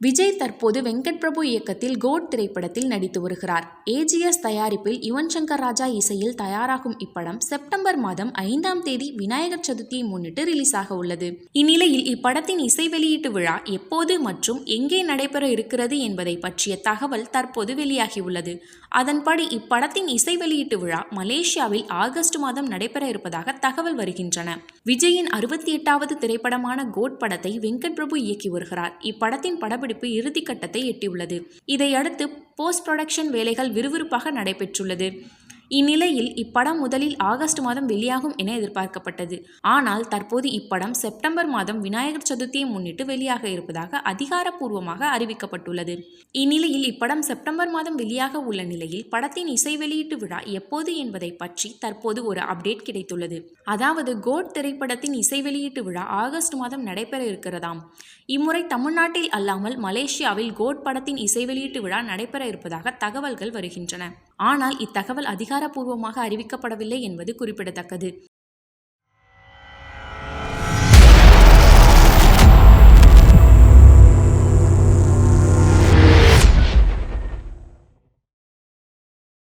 விஜய் தற்போது வெங்கட் பிரபு இயக்கத்தில் கோட் திரைப்படத்தில் நடித்து வருகிறார். ஏஜிஎஸ் தயாரிப்பில் யுவன் சங்கர் ராஜா இசையில் தயாராகும் இப்படம் செப்டம்பர் மாதம் ஐந்தாம் தேதி விநாயகர் சதுர்த்தியை முன்னிட்டு ரிலீஸ் ஆக உள்ளது. இந்நிலையில் இப்படத்தின் இசை வெளியீட்டு விழா எப்போது மற்றும் எங்கே நடைபெற இருக்கிறது என்பதை பற்றிய தகவல் தற்போது வெளியாகியுள்ளது. அதன்படி இப்படத்தின் இசை வெளியீட்டு விழா மலேசியாவில் ஆகஸ்ட் மாதம் நடைபெற இருப்பதாக தகவல் வருகின்றன. விஜயின் அறுபத்தி எட்டாவது திரைப்படமான கோட் படத்தை வெங்கட் பிரபு இயக்கி வருகிறார். இப்படத்தின் படப்பிடிப்பு இறுதிக்கட்டத்தை எட்டியுள்ளது. இதையடுத்து போஸ்ட் புரொடக்ஷன் வேலைகள் விறுவிறுப்பாக நடைபெற்றுள்ளது. இந்நிலையில் இப்படம் முதலில் ஆகஸ்ட் மாதம் வெளியாகும் என எதிர்பார்க்கப்பட்டது. ஆனால் தற்போது இப்படம் செப்டம்பர் மாதம் விநாயகர் சதுர்த்தியை முன்னிட்டு வெளியாக இருப்பதாக அதிகாரப்பூர்வமாக அறிவிக்கப்பட்டுள்ளது. இந்நிலையில் இப்படம் செப்டம்பர் மாதம் வெளியாக உள்ள நிலையில் படத்தின் இசை வெளியீட்டு விழா எப்போது என்பதை பற்றி தற்போது ஒரு அப்டேட் கிடைத்துள்ளது. அதாவது கோட் திரைப்படத்தின் இசை வெளியீட்டு விழா ஆகஸ்ட் மாதம் நடைபெற இருக்கிறதாம். இம்முறை தமிழ்நாட்டில் அல்லாமல் மலேசியாவில் கோட் படத்தின் இசை வெளியீட்டு விழா நடைபெற இருப்பதாக தகவல்கள் வருகின்றன. ஆனால் இத்தகவல் அதிகாரப்பூர்வமாக அறிவிக்கப்படவில்லை என்பது குறிப்பிடத்தக்கது.